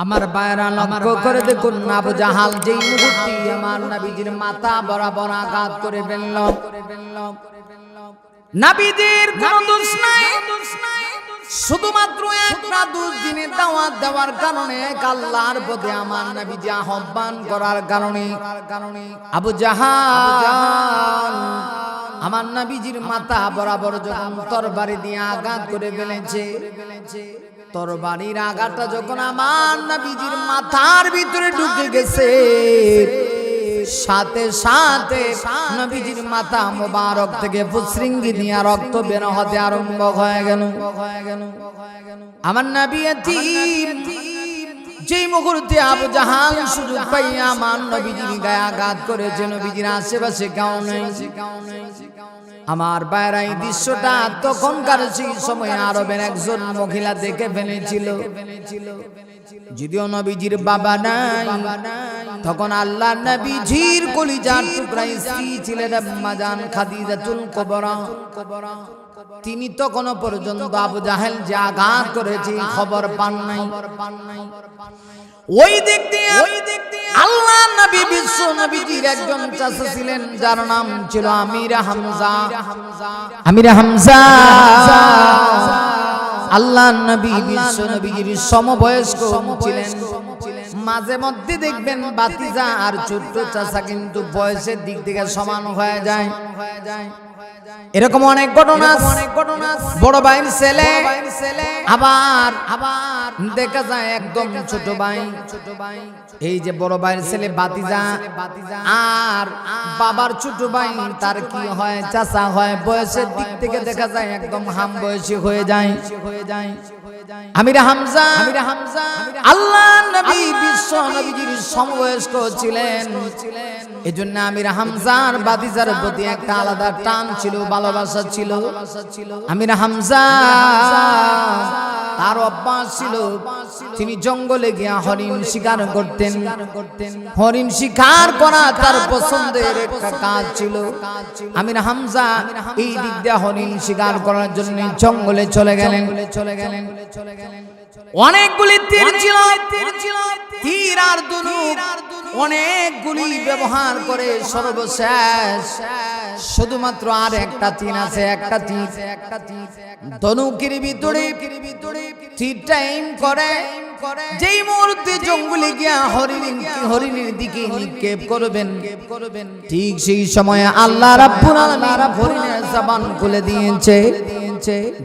আমার বায়রা লক্ষ্য করে দেখুন আবু জাহাল যেই মুহূর্তে আমার নাবিজির মাথা বরাবর আঘাত করে ফেলল। নাবিজির কোন দোষ নাই। শুধুমাত্র একটা দোষ দিনে দাওয়াত দেওয়ার কারণে আল্লাহর পথে আমার নাবিজি আহ্বান করার কারণে আবু জাহাল আমার নাবিজির মাথা বরাবর যখন তরবারি দিয়ে আঘাত করে ফেলেছে তরবারির আঘাতটা যখন আমার নাবিজির মাথার ভিতরে ঢুকে গেছে সাথে সাথে নবীজির মাথা মোবারক থেকে ফুসৃঙ্গি দিয়া রক্ত বের হতে আরম্ভ হয়ে গেল। আমার নবী যেই মুহূর্তে আবু জাহাল সুযোগ পাইয়া আমার নবীজির গায়ে আঘাত করেছে নবীজির আশেপাশে কেউ নেই। আমার বাইরা এই দৃশ্যটা তখনকার সেই সময় আরবের একজন মহিলা দেখে ফেলেছিল। যদিও নবীজির বাবা নাই তখন আল্লাহ নবীজির কলিজার টুকরা স্ত্রী ছিলেন মাজান খাদিজাতুল কুবরা। তিনি তখনও পর্যন্ত আবু জাহেল যে আঘাত করেছে খবর পান নাই। ওই দিক দিয়ে আল্লাহ নবী বিশ্ব নবীজির একজন চাচা ছিলেন যার নাম ছিল আমির হামজা। আমির হামজা। আল্লাহ নবী বিশ্ব নবীজির সমবয়স্ক ছিলেন। মাঝে মধ্যে দেখবেন বাতিজা আর ছোট্ট চাচা কিন্তু বয়সের দিক থেকে সমান হয়ে যায়। এরকম অনেক ঘটনা অনেক ঘটনা বড় ভাইয়ের ছেলে আবার আবার দেখা যায় একদম ছোট ভাই। ছোট ভাই। এই যে বড় ভাইয়ের ছেলে বাতিজা আর বাবার ছোট ভাই তার কি হয়? চাচা হয়? বয়সের দিক থেকে দেখা যায় একদম হাম বয়সী হয়ে যায়। হয়ে যায়। আমির হামজা আমির হামজা। আল্লাহ নবী বিশ্ব নবীজির সমবয়স্ক ছিলেন। এজন্য আমির হামজার বাদিজার প্রতি একটা আলাদা টান ছিল। ভালোবাসা ছিল, আমির হামজা, তার অভ্যাস ছিল, তিনি জঙ্গলে গিয়া হরিণ শিকার করতেন। হরিণ শিকার করা তার পছন্দের একটা কাজ ছিল। আমির হামজা এই দিক দিয়ে হরিণ শিকার করার জন্য জঙ্গলে চলে গেলেন। চলে গেলেন চলে গেলেন অনেকগুলি তীর ছিল। তীর আর ধনুক অনেকগুলি ব্যবহার করে সর্বশেষ। শুধুমাত্র আর একটা তীর আছে, একটা তীর। একটা তীর ধনুকের ভিতরে তীরটা এইম করে। যেই মুহূর্তে জঙ্গলে গিয়া হরিণ, হরিণের দিকে নিক্ষেপ করবেন, ঠিক সেই সময়ে আল্লাহ রাব্বুল হরিণের জবান খুলে দিয়েছে।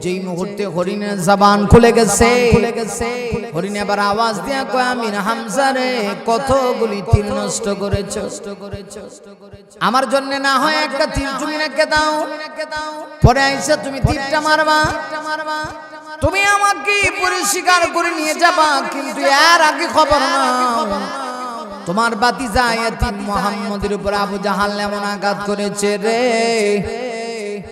যেই মুহূর্তে হরিণের জবান খুলে গেছে খুলে গেছে হরিণ এবার আওয়াজ দিয়া কয় আমি হামজা রে কতগুলি তীর নষ্ট করেছ? আমার জন্য না হয় একটা তীর তুমি রেখে দাও। পরে আইসা তুমি তীরটা মারবা। তুমি আমাকে পরিষ্কার করে নিয়ে যাবা কিন্তু এর আগে খবর না তোমার বাতি যায় মোহাম্মদের উপর আবু জাহাল এমন আঘাত করেছে রে।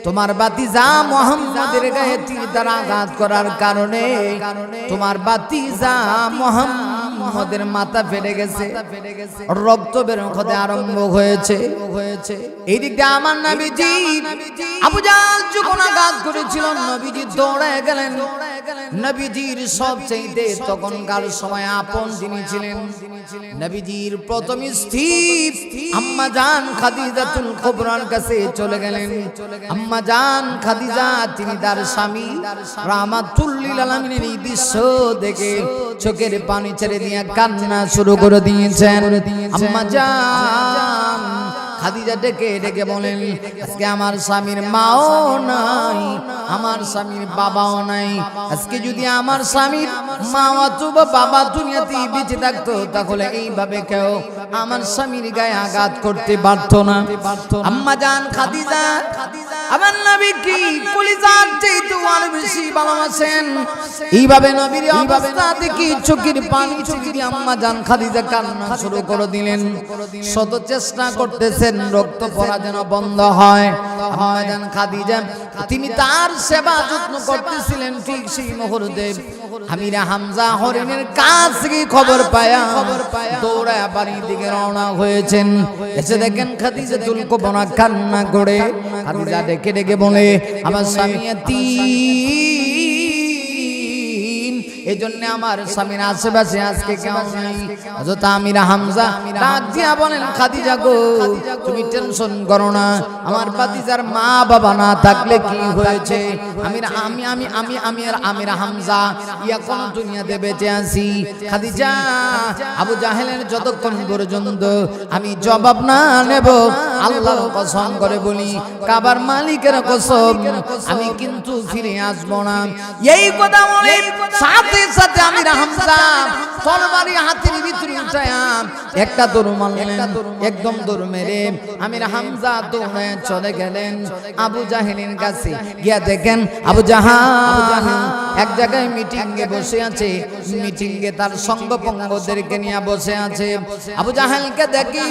তোমার বাতি যা মোহাম্মদের গায়ে তীর দ্বারা আঘাত করার কারণে তোমার বাতি যা মোহাম্মদের মাথা ফেটে গেছে। রক্ত বের হতে আরম্ভ হয়েছে। হয়েছে। এই দিকটা আমার নবীজি। আবু জাল যখন আঘাত করেছিল নবীজি দৌড়ে গেলেন। নবীজির সব চাইতে তখনকার সময় আপন যিনি ছিলেন নবীজির প্রথম স্থির আম্মা জান খাদিজাতুল কুবরার কাছে চলে গেলেন। আম্মা জান খাদিজা তিনি তার স্বামী। রামাতুল্লিল আলামিনের এই দৃশ্য দেখে চোখের পানি ছেড়ে দিয়ে কান্না শুরু করে দিয়েছেন। আম্মা জান খাদিজা ডেকে ডেকে বলেন, আজকে আমার স্বামীর মাও নাই, আমার স্বামীর বাবাও নাই। আজকে যদি আমার স্বামীর মা অথবা বাবা দুনিয়াতে বেঁচে থাকতো, তাহলে এইভাবে কেউ আমার স্বামীর গায়ে আঘাত করতে পারতো না। আম্মা জান, খাদিজা, আমার নবী কি কলিজার চাইতে আরও বেশি ভালোবাসেন? এইভাবে নবীর অবস্থা দেখি চোখের পানি চোখের আম্মা জান, খাদিজা কান্না শুরু করে দিলেন। শত চেষ্টা করতেছেন রক্ত পড়া যেন বন্ধ হয়। আম্মা খাদিজা, তিনি তার সেবা যত্ন করতেছিলেন ঠিক সেই মুহূর্তে। আমিরা হামজা হরিণের কাছ থেকে খবর পায়া খবর পায়া দৌড়ায় বাড়ির দিকে রওনা হয়েছেন। এসে দেখেন খাদিজা তুলকোপনা কান্না করে। খাদিজা ডেকে ডেকে বলে, আমার স্বামী তিন এই জন্য আমার স্বামীর আশেপাশে আজকে কেউ নাই। হযরত আমিরা হামজা ডাক দিয়া বলেন খাদিজা গো তুমি টেনশন করো না। আমার মা বাবা না থাকলে কি হয়েছে? আমি আমি আমি আমি আমি আর আমিরা হামজা ইয়া কোন দুনিয়াতে বেঁচে আছি। খাদিজা আবু জাহেলের যতক্ষণ পর্যন্ত আমি জবাব না নেব আল্লাহর কসম করে বলি কাবার মালিকের কসম আমি কিন্তু ফিরে আসব না। এই কথা বলে সাথে সাথে আমি হামজা তরবারি হাতের ভিতরে উঠায়া একটা দৌড় মারলেন একদম দৌড় মেরে আমি হামজা দৌড়ে চলে গেলেন। আবু জাহেলের কাছে গিয়া দেখেন আবু জাহান এক জায়গায় মিটিং এ বসে আছে মিটিং এ তার সঙ্গ পঙ্গদেরকে নিয়ে বসে আছে। আবু জাহেলকে দেখি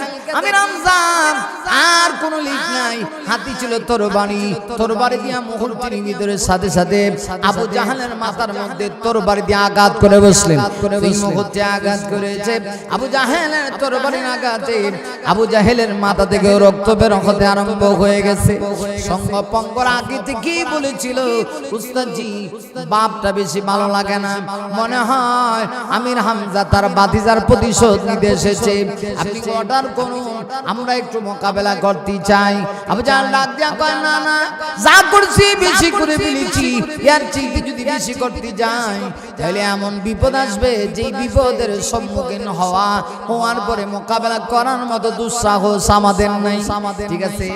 আর কোনো লিক নাই। হাতি ছিল তরবারি তরবারি। দিয়া মুহূর্তের ভিতরে সাথে সাথে আবু জাহালের মাথার মধ্যে তরবারি দিয়ে আঘাত করে বসলেন। এই মুহূর্তে আঘাত করেছে আবু জাহেলের তরবারির আঘাতে আবু জাহেলের মাথা থেকে রক্ত বের হতে আরম্ভ হয়ে গেছে। কি বলেছিল? উস্তাদজি বাপটা বেশি ভালো লাগে না। মনে হয় আমির হামজা তার বাতিজার প্রতিশোধ নিতে এসেছে। আপনি অর্ডার করুন? আমরা একটু মোকাবেলা করতে চাই। আবু জাহাল ডাক দিয়া কয় না না যা করছি বেশি করে ফেলেছি। চিন্তা যদি বেশি করতে যাই তাহলে এমন বিপদ আসবে যে বিপদের সম্মুখীন হওয়া হওয়ার পরে মোকাবেলা করার মতো দুঃসাহস আমাদের নাই। ঠিক আছে?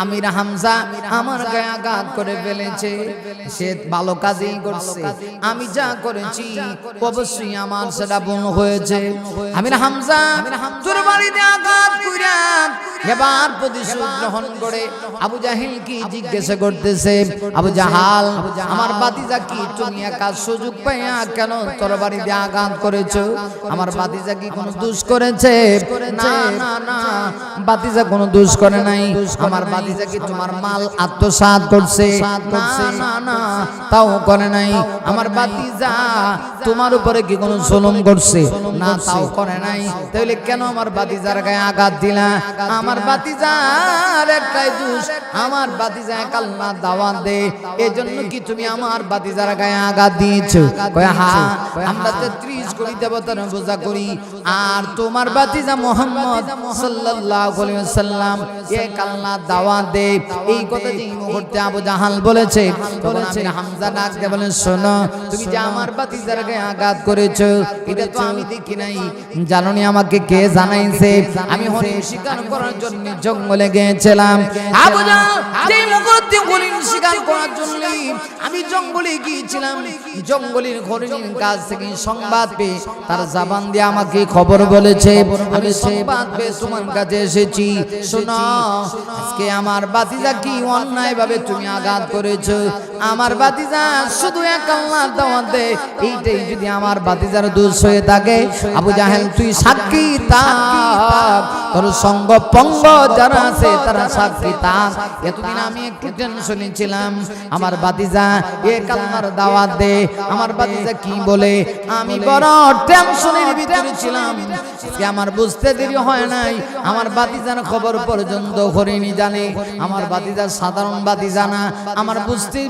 আমির হামজা আমার গায়ে আঘাত করে ফেলেছে। সে ভালো কাজেই করছে। আমি যা করেছি অবশ্যই আমার সেটা বোন হয়েছে। আমির হামজা তোর বাড়িতে আঘাত কইরা এবার প্রতিশোধ গ্রহণ করে আবু জাহিল কি জিজ্ঞাসা করতেছে? আবু জাহাল আমার বাতিজা কি? তুমি একা সুযোগ পাইয়া কেন তোর বাড়িতে আঘাত করেছ? আমার বাতিজা কি কোনো দোষ করেছে? না না না বাতিজা কোনো দোষ করে নাই। আমার বাতিজা কি তোমার মাল আত্মসাৎ করছে? না না না। তাও করে নাই। আমার বাতিজা তোমার উপরে কি কোনো জুলুম করছে? না তাও করে নাই। তাহলে কেন আমার বাতিজার গায়ে আঘাত দিলা? আমার বাতিজার একটাই দোষ। আমার বাতিজা কাল্লা দাওয়াত দে। এজন্য কি তুমি আমার বাতিজার গায়ে আঘাত দিয়েছ? কয় হ্যাঁ। আমরা 33 কোটি দেবতার পূজা করি। আর তোমার বাতিজা মোহাম্মদ সাল্লাল্লাহু আলাইহি ওয়াসাল্লাম এ কাল্লা দাওয়াত দে। এই কথা যে মুহূর্তে আবু জাহাল বলেছে। তখন আমি হামজা ডাক দিয়ে বলেন শোনো তুমি যে আমার বাতিজার গায়ে আঘাত করেছ এটা তো আমি দেখি নাই। জাননি আমাকে কে জানাইছে? আমি হরিণ শিকার করার জন্য জঙ্গলে গিয়েছিলাম। আবু জাহাল যেই মুহূর্তে হরিণ শিকার করার জন্য আমি জঙ্গলে গিয়েছিলাম। জঙ্গলের হরিণের কাছ থেকে সংবাদ পেয়ে তার জাবান দিয়ে আমাকে খবর বলেছে আমি সংবাদ পেয়ে তোমার কাছে এসেছি। শোনো আজকে আমার বাতিজা কি অন্যায় ভাবে তুমি আঘাত করেছ? আমার বাতিজা শুধু এক আল্লাহর দাওয়াত দে। এইটাই যদি আমার বাতিজার দোষ হয়ে থাকে আবু জাহেল তুই সাক্ষী থাক। তোর সঙ্গ পঙ্গ যারা আছে তারা সাক্ষী থাক। এতদিন আমি একটু টেনশনে ছিলাম। আমার বাতিজা এক আল্লাহর দাওয়াত দে। আমার কি বলে, আমি বড় টেনশনের ভিতরে ছিলাম। আমার বুঝতে দেরি হয় নাই। আমার বাতিজার খবর পর্যন্ত হরিণী জানে। আমার বাতিজার সাধারণ বাতিজা না। আমার বুঝতে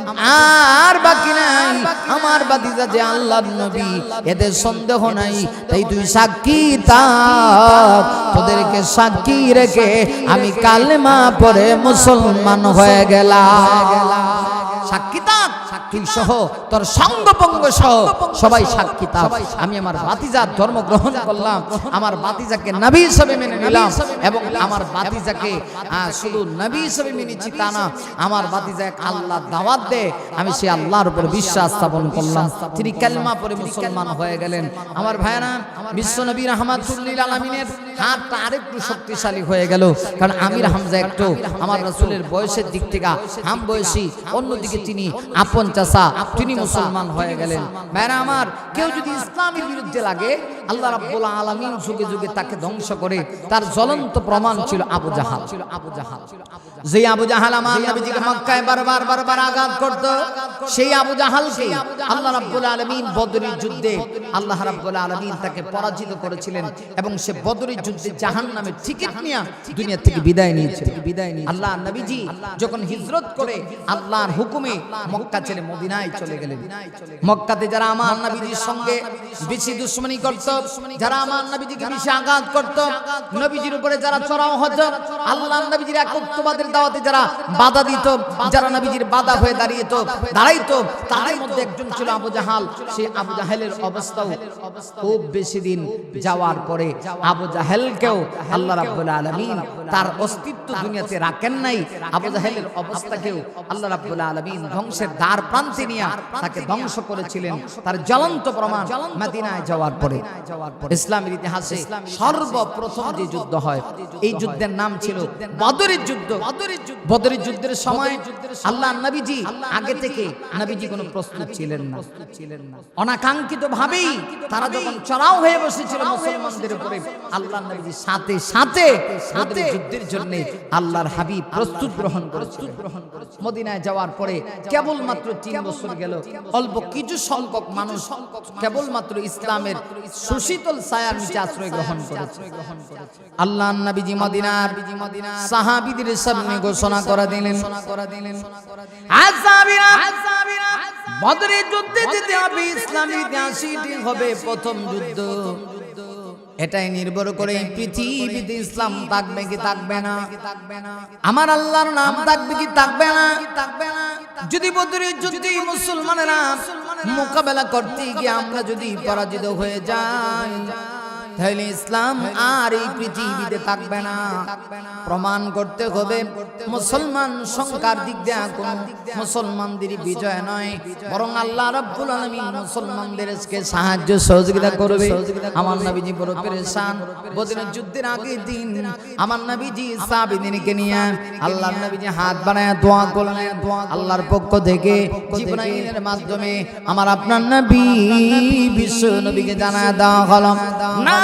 আর বাকি নাই। আমার বাতিজা যে আল্লাহর নবী, এদের সন্দেহ নাই। তাই তুই সাক্ষী থাক। তোদেরকে সাক্ষী রেখে আমি কালেমা পরে মুসলমান হয়ে গেলাম। সাক্ষী থাক তুই সহ তোর সঙ্গপঙ্গ সহ সবাই সাক্ষী থাক আমি আমার বাতিজার ধর্ম গ্রহণ করলাম আমার বাতিজাকে নবী হিসেবে মেনে নিলাম এবং আমার বাতিজাকে শুধু নবী হিসেবে মেনেছি তা না আমার বাতিজা আল্লাহ দাওয়াত দে আমি সে আল্লাহর উপর বিশ্বাস স্থাপন করলাম। তিনি কালমা পরে মুসলমান হয়ে গেলেন। আমার ভাইরা বিশ্ব নবী রহমাতুল্লিল আলমিনের হাতটা আরেকটু শক্তিশালী হয়ে গেল। কারণ আমির হামজা একটু আমার রসুলের বয়সের দিক থেকে হাম বয়সী। অন্যদিকে তিনি আপন চাষা তিনি মুসলমান হয়ে গেলেন। ভাইরা আমার, কেউ যদি ইসলামের বিরুদ্ধে লাগে, আল্লাহ রাব্বুল আলামিন যুগে যুগে তাকে ধ্বংস করে, তার জ্বলন্ত প্রমাণ ছিল আবু জাহাল। ছিল আবু জাহাল যে আবু জাহাল আমার নবীজিকে মক্কায় বারবার বারবার আঘাত করত, সেই আবু জাহালকে আল্লাহ রাব্বুল আলামিন বদরের যুদ্ধে, আল্লাহ রাব্বুল আলামিন তাকে পরাজিত করেছিলেন এবং সে বদরের যুদ্ধে জাহান্নামের টিকিট নিয়ে দুনিয়া থেকে বিদায় নিয়েছে বিদায় নিয়ে আল্লাহ নবীজি যখন হিজরত করে, আল্লাহর হুকুমে মক্কা ছেড়ে মদিনায় চলে গেলেন মক্কাতে যারা আমার নবীজির সঙ্গে বেশি দুশ্মনী করত যারা আমার নবীজিকে বেশি আঘাত করত নবীজির উপরে যারা চড়াও হতো আল্লাহ নবীজির একত্ববাদের দাওয়াতে যারা বাধা দিত যারা নবীজির বাধা হয়ে দাঁড়িয়েতো দাঁড়াইতো তাদের মধ্যে একজন ছিল আবু জাহাল সেই আবু জাহেলের অবস্থাও খুব বেশি দিন যাওয়ার পরে আবু জাহেলকেও আল্লাহ রাব্বুল আলামিন তার অস্তিত্ব দুনিয়াতে রাখেন নাই আবু জাহেলের অবস্থাকেও আল্লাহ রাব্বুল আলামিন ধ্বংসের দ্বার প্রান্তে নিয়ে তাকে ধ্বংস করেছিলেন। তার জ্বলন্ত প্রমাণ মদিনায় যাওয়ার পরে। ইসলামের ইতিহাসে সর্বপ্রথম যে যুদ্ধ হয় এই যুদ্ধের নাম ছিল বদরের যুদ্ধ। বদরের যুদ্ধের সময় আল্লাহ নবীজি আগে থেকে নবীজি কোনো প্রস্তুত ছিলেন না। অনাকাঙ্ক্ষিত ভাবেই তারা যখন চড়াও হয়ে বসেছিল মুসলমানদের উপরে আল্লাহ নবীজি সাথে সাথে সাথে যুদ্ধের জন্য আল্লাহর হাবিব প্রস্তুত গ্রহণ করেছিলেন। মদিনায় যাওয়ার পরে কেবলমাত্র তিন বছর গেল। অল্প কিছু সংখ্যক মানুষ কেবলমাত্র ইসলামের সুশীতল ছায়ার নিচে আশ্রয় গ্রহণ করেছে। আল্লাহ নবীজি মদিনার সাহাবীদের সামনে ঘোষণা করা দিলেন। বদরের যুদ্ধে যেতে হবে ইসলামের হবে প্রথম যুদ্ধ। এটাই নির্ভর করে এই পৃথিবীতে ইসলাম থাকবে কি থাকবে না? আমার আল্লাহর নাম থাকবে কি থাকবে না? যদি বদরের যুদ্ধে মুসলমানেরা মোকাবেলা করতে গিয়ে আমরা যদি পরাজিত হয়ে যাই তাহলে ইসলাম আর এই পৃথিবীতে থাকবে না। প্রমাণ করতে হবে মুসলমান সংখ্যার দিক দিয়ে কোন মুসলমানদের বিজয় নয়। বরং আল্লাহ রাব্বুল আলামিন মুসলমানদেরকে সাহায্য সহযোগিতা করবে। আমার নবীজি বড় পেরেশান। বদরের যুদ্ধের আগের দিন আমার নবীজি সাহাবীদেরকে নিয়ে আল্লাহর নবীজি হাত বানায় দোয়া করলেন। আল্লাহর পক্ষ থেকে জিবরাইলের মাধ্যমে আমার আপনার নবী বিশ্ব নবীকে জানায় দেওয়া হলো। না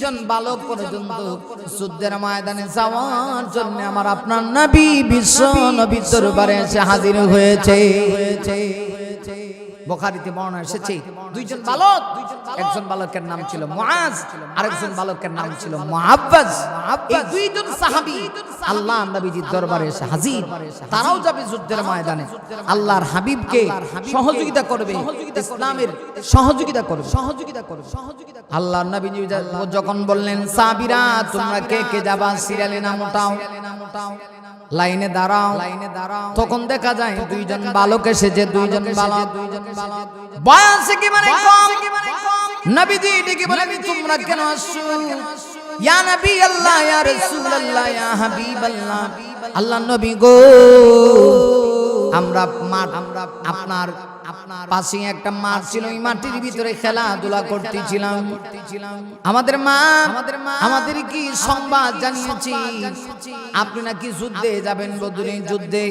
দুইজন বালক পর্যন্ত যুদ্ধের ময়দানে যাওয়ার জন্য আমার আপনার নবী বিশ্ব নবী দরবারে এসে হাজির হয়েছে। বোখারিতে বর্ণনা এসেছে দুইজন বালক একজন বালকের নাম ছিল মুআজ আরেকজন বালকের নাম ছিল মুআব্বাজ এই দুইজন সাহাবী আল্লাহ নবীজির দরবারে এসে হাজির। তারাও যাবে যুদ্ধের ময়দানে। আল্লাহর হাবিবকে সহযোগিতা করবে ইসলামের সহযোগিতা করবে। সহযোগিতা করবে। সহযোগিতা আল্লাহ নবীজি যখন বললেন সাবিরা তোমরা কে কে যাবা? সিরিয়ালে নাম উঠাও লাইনে দাঁড়াও। লাইনে দাঁড়াও। তখন দেখা যায় দুইজন বালক এসেছে দুইজন বালক দুইজন বালক। বয়স একেবারে কম। নবীজি ডেকে বলেন তোমরা কেন আসছো? ইয়া নবী আল্লাহ ইয়া রাসূলুল্লাহ ইয়া হাবিবাল্লাহ। আল্লাহ নবী গো আমরা মাঠ আমরা আপনার পাশে একটা মাঠ ছিল, ওই মাটির ভিতরে খেলাধুলা করতেছিলাম। আমাদের মা, আমাদের কি সংবাদ জানিয়েছি? আপনি নাকি যুদ্ধে যাবেন বদরে, যুদ্ধে।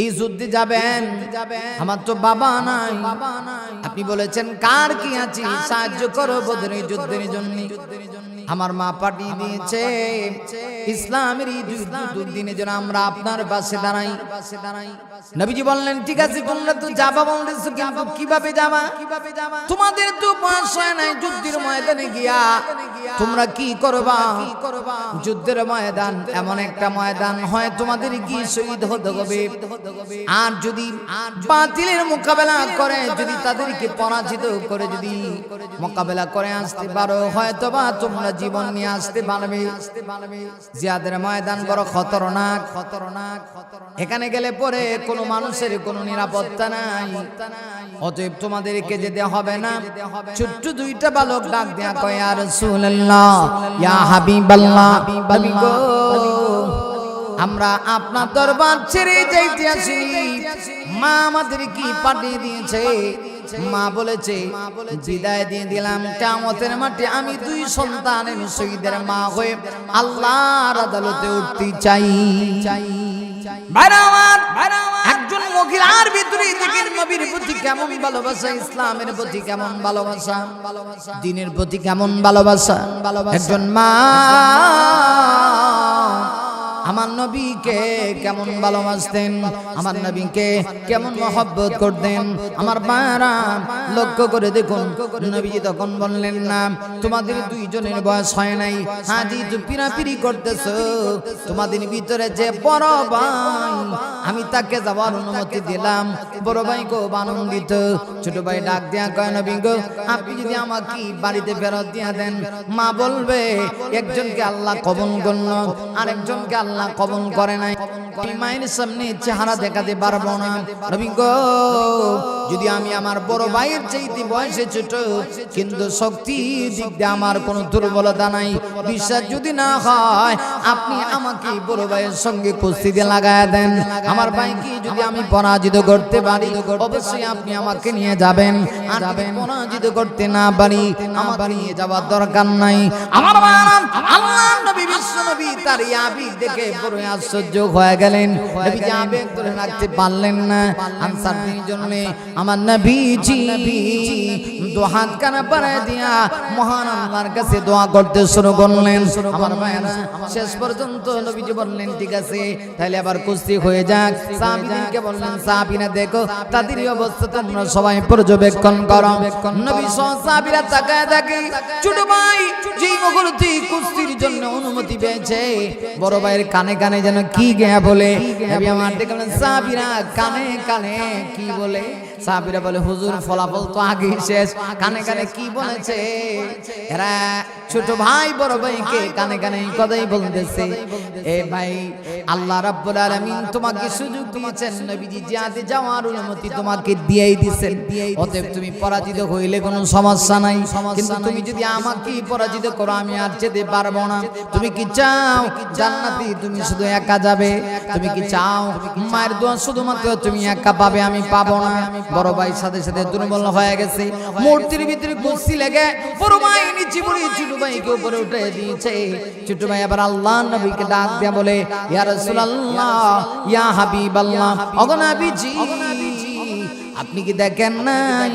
এই যুদ্ধে যাবেন। আমার তো বাবা নাই। আপনি বলেছেন, কার কি আছে? সাহায্য করো বদরে, যুদ্ধের জন্য। আমার মা পাঠিয়ে দিয়েছে। ইসলামের দুর্দিনে যেন আমরা আপনার পাশে দাঁড়াই। নবীজি বললেন ঠিক আছে তোমরা তো যাবা বলতেছো কিন্তু কীভাবে যাবা? কীভাবে যাবা? তোমাদের তো হয় নাই যুদ্ধের ময়দানে গিয়া। তোমরা কি করবা? যুদ্ধের ময়দান এমন একটা ময়দান হয় তোমাদের কি শহীদ হতে হবে? আর যদি বাতিলের মোকাবেলা করে যদি তাদেরকে পরাজিত করে যদি মোকাবেলা করে আসতে পারো হয়তো বা তোমরা জীবন নিয়ে আসতে পারবে। জিয়াদের ময়দান বড় খতরনাক। খতরনাক এখানে গেলে পরে কোনো মানুষের কোনো নিরাপত্তা নাই। অতএব তোমাদেরকে যেতে হবে না। ছোট্ট দুইটা বালক ডাক দেয়া কয় আর রাসূলুল্লাহ, ইয়া হাবিবাল্লাহ হাবিব গো, আমরা আপনার দরবার ছেড়ে যাইতে আসিনি। মা আমাদের কি পাঠিয়ে দিয়েছে? মা বলেছে বিদায় দিয়ে দিলাম। কামতের মাঠে আমি দুই সন্তানের শহীদের মা হয়ে আল্লাহর আদালতে উঠতে চাই। আমার, একজন ভিতরে প্রতি কেমন ভালোবাসা ইসলামের প্রতি কেমন ভালোবাসা দিনের প্রতি কেমন ভালোবাসা। একজন মা আমার নবীকে কেমন ভালোবাসতেন? আমার নবীকে কেমন মহব্বত করতেন? আমার মায়েরা লক্ষ্য করে দেখুন নবীজি তখন বললেন না তোমাদের দুইজনের বয়স হয় নাই। হাজি তো পিরাপিরি করতেছ। তোমাদের ভিতরে যে বড় ভাই আমি তাকে যাওয়ার অনুমতি দিলাম। বড় ভাই খুব আনন্দিত। ছোট ভাই ডাক দেয়া কয় নবী গো আপনি যদি আমাকে বাড়িতে ফেরত দিয়া দেন মা বলবে একজনকে আল্লাহ কবল করল। আরেকজনকে আল্লাহ কবল করে নাই। মায়ের সামনে চেহারা দেখাতে পারব না। নবী গো, যদি আমি আমার বড় ভাইয়ের চাইতে বয়সে ছোট, কিন্তু শক্তি দিক দিয়ে আমার কোনো দুর্বলতা নাই। বিশ্বাস যদি না হয়, আপনি আমাকে বড় ভাইয়ের সঙ্গে কুস্তিতে লাগায় দেন। আমার ভাইকে যদি আমি পরাজিত করতে পারি, অবশ্যই আপনি আমাকে নিয়ে যাবেন। আর পরাজিত করতে না পারি আমার নিয়ে যাওয়ার দরকার নাই। আমার আল্লাহ নবী, বিশ্ব নবী তার এই আশ্চর্য হয়ে গেলেন। আবেগ ধরে রাখতে পারলেন না। জন্য, আমার নবীজি কানা দিয়া মহান আল্লাহর কাছে দোয়া করতে শুরু করলেন। আমার ভাইয়েরা শেষ পর্যন্ত নবীজি বললেন, ঠিক আছে তাহলে আবার কুস্তি হয়ে যাক। সাহাবীদেরকে বললেন, সাহাবীরা দেখো তাদের অবস্থা তোমরা সবাই পর্যবেক্ষণ করো। নবী সহ সাহাবীরা তাকায় থাকে ছোট ভাই, যেই কুস্তির জন্য অনুমতি পেয়েছে, বড় ভাইয়ের কানে কানে যেন কি গেয়া বলে? আমার দেখলাম সাবিরা কানে কানে কি বলে? সাহাবীরা বলে, হুজুর, ফলাফল তো আগে শেষ। কানে কানে কি বলেছে? এরা ছোট ভাই, বড় ভাইকে কানে কানে কথাই বলতেছে। এ ভাই, আল্লাহ রাব্বুল আলামিন তোমাকে সুযোগ দিয়েছেন। নবীজি জিহাদে যাওয়ার অনুমতি তোমাকে দিয়েই দিয়েছেন। অতএব তুমি পরাজিত হইলে কোনো সমস্যা নাই। কিন্তু তুমি যদি আমাকে পরাজিত করো, আমি আর যেতে পারব না। তুমি কি চাও জান্নাতি? তুমি শুধু একা যাবে। তুমি কি চাও? মায়ের দোয়া শুধুমাত্র তুমি একা পাবে, আমি পাবো না। বড় ভাই সাথে সাথে দুর্বল হয়ে গেছে। মূর্তির ভিতরে কুস্তি লেগে বড় ভাই নিচে পড়ে ছোট ভাইকে উপরে উঠে দিয়েছে। ছোট ভাই আবার আল্লাহ নবীকে ডাক দিয়া বলে, ইয়া রাসূলুল্লাহ, ইয়া হাবিবাল্লাহ অগনাবিজি আপনি কি দেখেন নাই?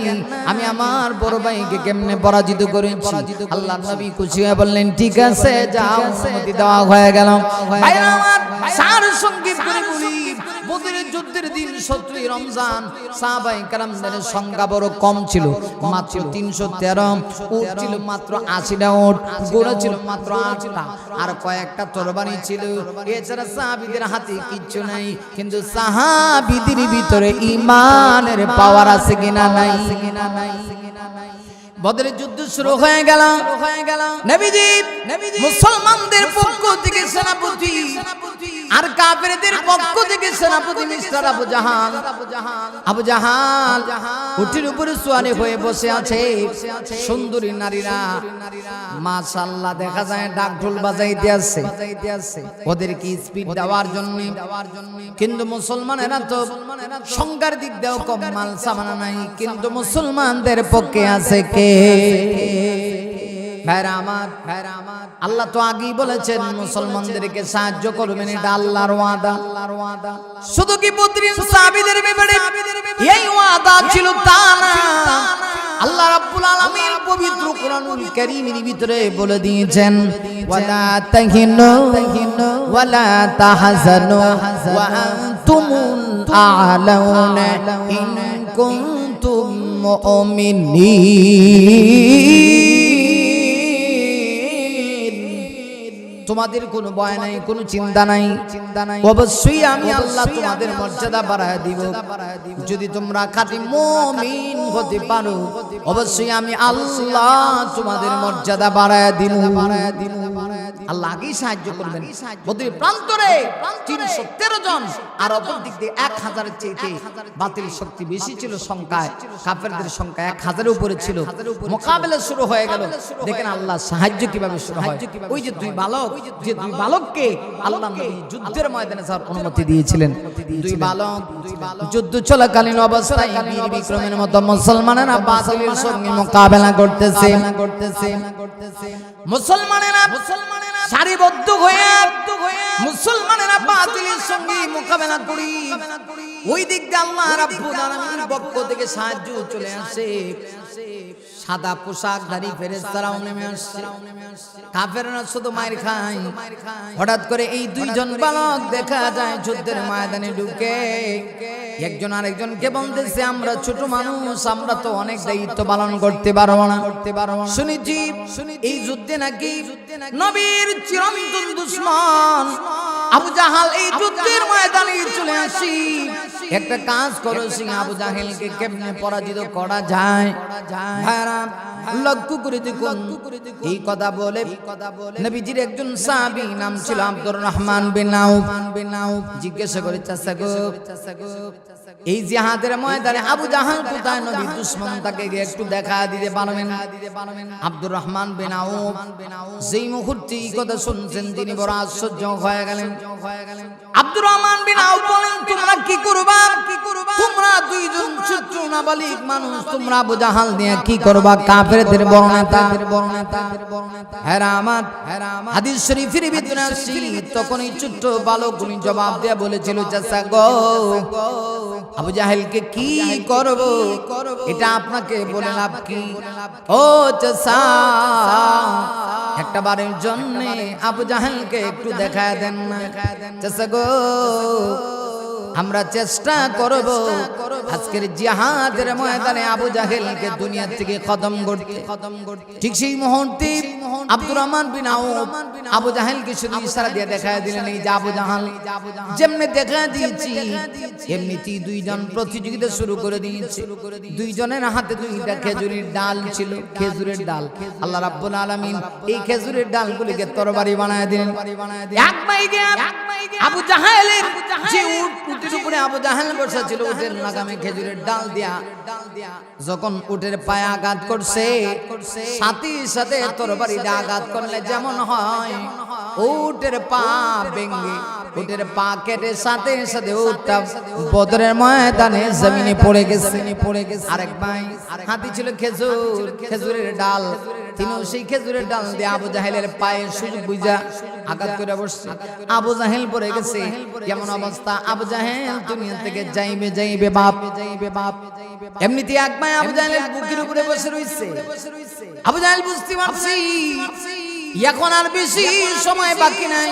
আমি আমার বড় ভাইকে কেমনে পরাজিত করেছি? আল্লাহ নবী খুশি হয়ে বললেন, ঠিক আছে, যাও, অনুমতি দেওয়া হয়ে গেল। ভাইরা আমার সার সংগীত করে বলি বদরের যুদ্ধের দিন সত্রই রমজান সাহাবাই কারামদের সংখ্যা বড় কম ছিল। মাত্র তিনশো তেরো উট ছিল মাত্র আশিটা উট গোড়া ছিল মাত্র আটটা। আর কয়েকটা তরবারি ছিল। এছাড়া সাহাবিদের হাতে কিচ্ছু নাই। কিন্তু সাহাবিদের ভিতরে ইমানের পাওয়ার আছে কিনা নাই? কিনা বদরের যুদ্ধ শুরু হয়ে গেল। হয়ে গেল নবীজি, মুসলমানদের পক্ষ থেকে সেনাপতি আর কাফেরদের পক্ষ থেকে সেনাপতি মিস্টার আবু জাহান আবু উঠির উপরে হয়ে বসে আছে। সুন্দরী নারীরা। দেখা যায় ডাক ঢোল বাজাইতে আছে ওদের কি স্পিড দেওয়ার জন্য? কিন্তু মুসলমানেরা তো সংখ্যার দিক দিয়েও কম মাল সামানা নাই। কিন্তু মুসলমানদের পক্ষে আছে কে? আল্লাহ তো আগেই বলেছেন মুসলমানদেরকে সাহায্য করবেন এটা আল্লাহর ওয়াদা আল্লাহর ওয়াদা। শুধু কি বদ্রিন সাহাবীদের ব্যাপারে? এই ওয়াদা ছিল তা না। আল্লাহ রাব্বুল আলামিন পবিত্র কোরআনুল কারীমের ভিতরে বলে দিয়েছেন ওয়ালা তাহিনু ওয়ালা তাহজানু ওয়া আনতুমুল আ'লাউনা ইন কুনতুম মুমিনিন। তোমাদের কোনো ভয় নাই কোনো চিন্তা নাই। চিন্তা নাই অবশ্যই আমি আল্লাহ তোমাদের মর্যাদা বাড়ায় দিব। যদি তোমরা খাঁটি মুমিন হতে পারো অবশ্যই আমি আল্লাহ তোমাদের মর্যাদা বাড়ায় দিব। বাড়ায় দিব। আল্লাহ আগেই সাহায্য করবেন। প্রান্তরে তিনশো তেরো জন আর অপর দিক দিয়ে এক হাজারের চেয়ে বাতিল শক্তি বেশি ছিল সংখ্যায়। কাফেরদের সংখ্যা এক হাজারের উপরে ছিল। মোকাবেলা শুরু হয়ে গেল। দেখেন আল্লাহ সাহায্য কীভাবে শুরু হয়? ওই যে দুই বালক। যে দুই বালককে আল্লাহ যুদ্ধের ময়দানে যাওয়ার অনুমতি দিয়েছিলেন। দুই বালক যুদ্ধ চলাকালীন অবস্থায় বিক্রমের মতো মুসলমানেরা বাতিলের সঙ্গে মোকাবেলা করতেছে। মুসলমানেরা মুসলমানেরা সারিবদ্ধ হয়ে মুসলমানেরা বাতিলের সঙ্গে মোকাবেলা করি। ওই দিক দিয়ে আল্লাহ রাব্বুল আলামিনের পক্ষ থেকে সাহায্য চলে আসে। সাদা পোশাকধারী ফেরেশতারাও নেমে আসছে। কাফেররা শুধু মায়ের খায়। হঠাৎ করে এই দুইজন বালক দেখা যায় যুদ্ধের ময়দানে ঢুকে। একজন আরেকজনকে বলতেছে, আমরা ছোট মানুষ, আমরা তো অনেক দায়িত্ব পালন করতে পারব না করতে পারব না। শুনেছি, এই যুদ্ধে নাকি নবীর চিরন্তন দুশ্মন আবু জাহাল এই যুদ্ধের ময়দানে চলে আসি। একটা কাজ করো সিং আবু জাহেলকে কেমনে পরাজিত করা যায়? লক্ষ্য করে দেখুন। এই কথা বলে নবীজির একজন সাহাবী নাম ছিল আব্দুর রহমান বিনাউ জিজ্ঞাসা করে চাচা গো এই জিহাদের ময়দানে আবু জাহাল কোথায় নবী দুশ্মন তাকে একটু দেখা দিতে পারবেন। আব্দুর রহমান বিন আউফ যেই মুহূর্তে এই কথা শুনছেন, তিনি বড় আশ্চর্য হয়ে গেলেন। আব্দুর রহমান বিন আউফ বলেন, তোমরা কি করবা? কি করবা তোমরা দুইজন ছোট্ট নাবালিক মানুষ, তোমরা আবু জাহাল নিয়ে কি করবা? কাফেরদের বড় নেতা। বড় নেতা হেরা আমার হেরা আমার হাদিস শরীফের ভিতরে আসছি তখন এই ছোট্ট বালকগুলি জবাব দেয়া বলেছিল, চাচা গো আবু জাহেলকে কি করব? এটা আপনাকে বলে লাভ কি? ও একটা বারের জন্য আবু জাহেলকে একটু দেখা দেন না। চাচা গো। আমরা চেষ্টা করব আজকের জিহাদের ময়দানে আবু জাহেলকে দুনিয়া থেকে খতম করতে। খতম করতে ঠিক সেই মুহূর্তে আব্দুর রহমান বিন আবু জাহেলকে শুধু ইশারা দিয়ে দেখা দিলেন, এই যে আবু জাহাল, যেমনি দেখা দিয়েছি, এমনিতেই দুইজন প্রতিযোগিতা শুরু করে দিয়েছে। দুইজনের হাতে দুইটা খেজুরের ডাল ছিল, খেজুরের ডাল। আল্লাহ রাব্বুল আলামিন এই খেজুরের ডালগুলিকে তরবারি বানায় দিলেন। এক মাইগে আবু জাহেলের যে উট উটের উপরে আবু জাহেল বসা ছিল উটের লাগামে খেজুরের ডাল দিয়া। যখন উটের পায়ে আঘাত করছে সাথে সাথে তরবারি দিয়ে আঘাত করলে যেমন হয় উটের পা ভেঙ্গে উটের পা কেটে সাথে সাথে উটটা বদরের ময়দানে জমিনে পড়ে গেছে। পড়ে গেছে। আরেক ভাই হাতি ছিল খেজুর খেজুরের ডাল। তিনিও সেই খেজুরের ডাল দিয়ে আবু জাহেলের পায়ে সুযোগ বুঝা আঘাত করে বসছে। আবু জাহেল পড়ে গেছে। কেমন অবস্থা আবু জাহেল দুনিয়া থেকে যাইবে যাইবে বাপ। যাইবে বাপ। এমনিতে একবার আবু জাহেলের বুকের উপরে বসে রইছে। আবু জাহেল বুঝতে পারছি। এখন আর বেশি সময় বাকি নাই।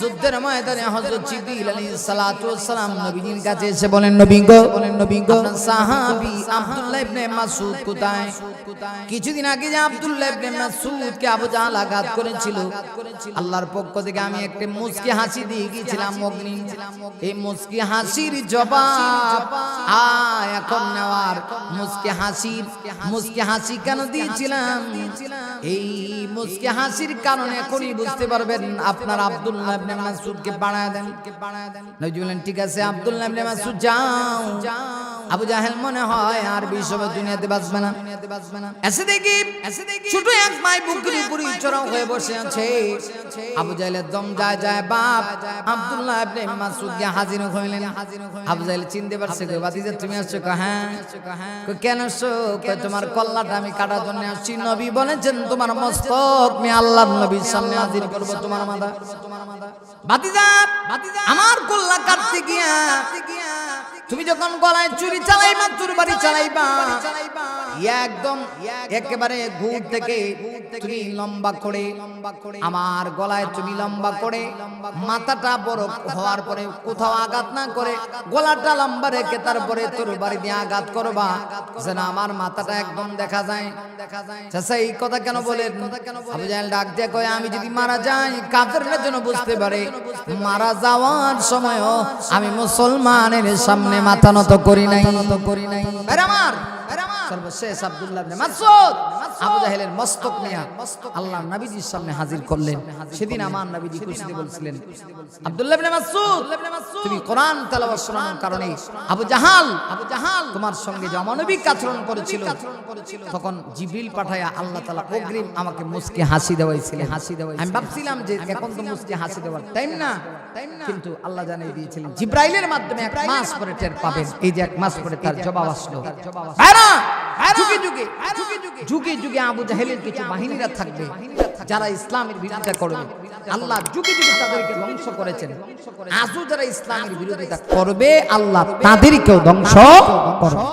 যুদ্ধের ময়দানে হযরত জিবরিল আলাইহিস সালাতু ওয়াস সালাম নবীজির কাছে এসে বলেন নবী গো বলেন নবী গো সাহাবী আব্দুল্লাহ ইবনে মাসউদ কোথায়? কিছুদিন আগে যে আব্দুল্লাহ ইবনে মাসউদ কে আবু জাহাল আঘাত করেছিল। আল্লাহর পক্ষ থেকে আমি একটা মুস্কি হাসি দিয়ে গিয়েছিলাম অগ্নি। এই মুস্কি হাসির জবাব আ এখন নেওয়ার মুস্কি হাসির মুস্কি হাসি কেন দিয়েছিলাম? এই মুস্কি হাসির কারণে এখনই বুঝতে পারবেন আপনার আব্দুল্লাহ ইবনে মাসউদকে বাড়ায় দেন। নবী বললেন ঠিক আছে আব্দুল্লাহ ইবনে মাসউদ যাও। আবু জাহেল মনে হয় আর বিশ্ব দুনিয়াতে বাঁচবে না। এসে দেখি ছোট এক মাই বুকের উপরে চড়াও হয়ে বসে আছে। আবু জাহেলের দম যায় যায় বাপ। আব্দুল্লাহ ইবনে মাসউদ গিয়ে হাজির হইলেন। আবু জাহেল চিনতে পারছে গো বাতিজা তুমি আসছো কো হ্যাঁ? কেন আসছো? তোমার কল্লাটা আমি কাটার জন্য আসছি? নবী বলেছেন তোমার মস্তক আমি আল্লাহ নবীর সামনে হাজির করব তোমার মাথা আমার কল্লা কাটতে গিয়া তুমি যখন গলায় চুরি চালাইবা তোর বাড়ি চালাইবা একদম একেবারে ঘুর থেকে তুমি লম্বা করে আমার গলায় তুমি লম্বা করে মাথাটা বড় হওয়ার পরে কোথাও আঘাত না করে গলাটা লম্বা রেখে তারপরে তোর বাড়ি দিয়ে আঘাত করবা। যেন আমার মাথাটা একদম দেখা যায়। চাচা এই কথা কেন বলেন? আবু জাহেল ডাক দিয়ে কয় আমি যদি মারা যাই কাফেররা যেন বুঝতে পারে মারা যাওয়ার সময়ও আমি মুসলমানের সামনে মাথা নত করি নাই। করি নাই আমার সর্বশেষ আব্দুল্লাহ ইবনে আবু জাহেলের মস্তক নিয়ে আল্লাহ নবীজির সামনে হাজির করলেন। সেদিন আমার নবীজি খুশিতে বলছিলেন আব্দুল্লাহ ইবনে মাসউদ তুমি কোরআন তেলাওয়াত শোনানোর কারণে আবু জাহাল আবু জাহাল তোমার সঙ্গে যে অমানবিক আচরণ করেছিল তখন জিবরিল পাঠায়া আল্লাহ তাআলা অগ্রিম আমাকে মুস্কি হাসি দেওয়াইছিলেন। হাসি দেওয়াই আমি ভাবছিলাম যে এখন তো মুস্কি হাসি দেওয়ার টাইম না। কিন্তু আল্লাহ জানিয়ে দিয়েছিলেন জিব্রাইলের মাধ্যমে এক মাস পরে টের পাবেন। এই যে এক মাস পরে তার জবাব আসলো। ভাইরা, যুগে যুগে যুগে যুগে। আবু জাহেলের কিছু বাহিনীরা থাকবে যারা ইসলামের বিরোধিতা করবে। আল্লাহ যুগে যুগে তাদেরকে ধ্বংস করেছেন। আজও যারা ইসলামের বিরোধিতা করবে আল্লাহ তাদেরকেও ধ্বংস করবে।